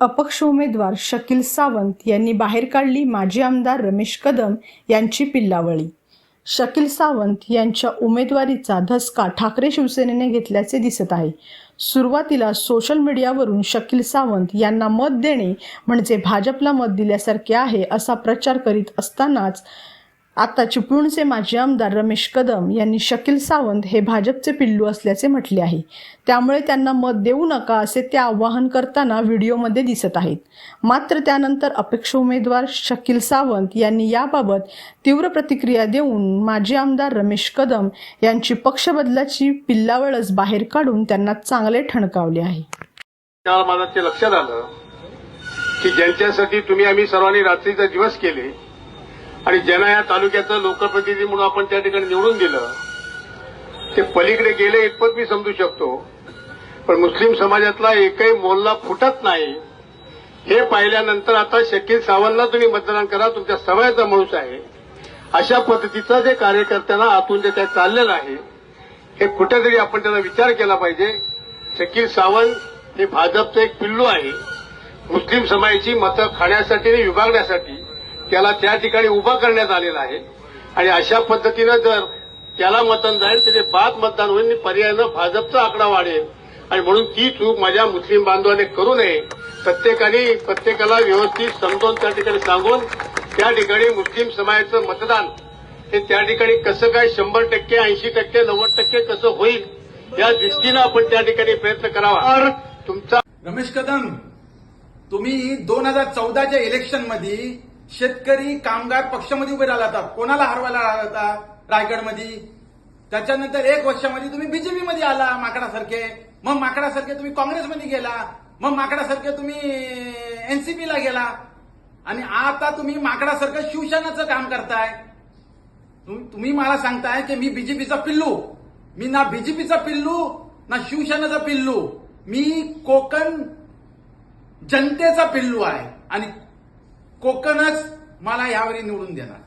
अपक्ष उमेदवार शकील सावंत यांनी बाहेर काढली माजी आमदार रमेश कदम यांची पिल्लावळी. शकील सावंत यांच्या उमेदवारीचा धसका ठाकरे शिवसेनेने घेतल्याचे दिसत आहे. सुरुवातीला सोशल मीडियावरून शकील सावंत यांना मत देणे म्हणजे भाजपला मत दिल्यासारखे आहे असा प्रचार करीत असतानाच आता चिपळूणचे माजी आमदार रमेश कदम यांनी शकील सावंत हे भाजपचे पिल्लू असल्याचे म्हटले आहे. त्यामुळे त्यांना मत देऊ नका असे ते आवाहन करताना व्हिडिओमध्ये दिसत आहेत. मात्र त्यानंतर अपेक्ष उमेदवार शकील सावंत यांनी याबाबत तीव्र प्रतिक्रिया देऊन माजी आमदार रमेश कदम यांची पक्षबदलाची पिल्लावळच बाहेर काढून त्यांना चांगले ठणकावले आहे. माझं लक्षात आलं की ज्यांच्यासाठी तुम्ही आम्ही सर्वांनी रात्रीचा दिवस केले आणि ज्यांना या तालुक्याचं लोकप्रतिनिधी म्हणून आपण त्या ठिकाणी निवडून दिलं ते पलीकडे गेले इतपत मी समजू शकतो. पण मुस्लिम समाजातला एकही मोहल्ला फुटत नाही. हे पाहिल्यानंतर आता शकील सावंतला तुम्ही मतदान करा तुमच्या सवयाचा माणूस आहे. अशा पद्धतीचं जे कार्यकर्त्यांना आतून जे काही चाललेलं आहे हे कुठेतरी आपण त्याचा विचार केला पाहिजे. शकील सावंत हे भाजपचं एक पिल्लू आहे. मुस्लिम समाजाची मतं खाण्यासाठी आणि विभागण्यासाठी त्याला त्या ठिकाणी उभा करण्यात आलेला आहे. आणि अशा पद्धतीनं जर त्याला मतदान जाईल तर ते बाद मतदान होईल आणि पर्यायानं भाजपचा आकडा वाढेल. आणि म्हणून ती चूक माझ्या मुस्लिम बांधवाने करू नये. प्रत्येकाने प्रत्येकाला व्यवस्थित समजून त्या ठिकाणी सांगून त्या ठिकाणी मुस्लिम समाजाचं मतदान हे त्या ठिकाणी कसं काय शंभर टक्के ऐंशी टक्के नव्वद टक्के कसं होईल या दृष्टीनं आपण त्या ठिकाणी प्रयत्न करावा. तुमचा रमेश कदम तुम्ही दोन हजार चौदाच्या इलेक्शनमध्ये शेतकरी कामगार पक्षामध्ये उभे राहिला होता कोणाला हरवायला राहिला होता? रायगडमध्ये. त्याच्यानंतर एक वर्षामध्ये तुम्ही बीजेपीमध्ये आला माकडासारखे. मग माकडासारखे तुम्ही काँग्रेसमध्ये गेला. मग माकडासारखे तुम्ही एनसीपीला गेला. आणि आता तुम्ही माकडासारखं शिवसेनाचं काम करताय. तुम- तुम्ही मला सांगताय की मी बीजेपीचा पिल्लू. मी ना बीजेपीचा पिल्लू ना शिवसेनेचा पिल्लू. मी कोकण जनतेचा पिल्लू आहे. आणि कोकणच मला यावेळी निवडून देणार.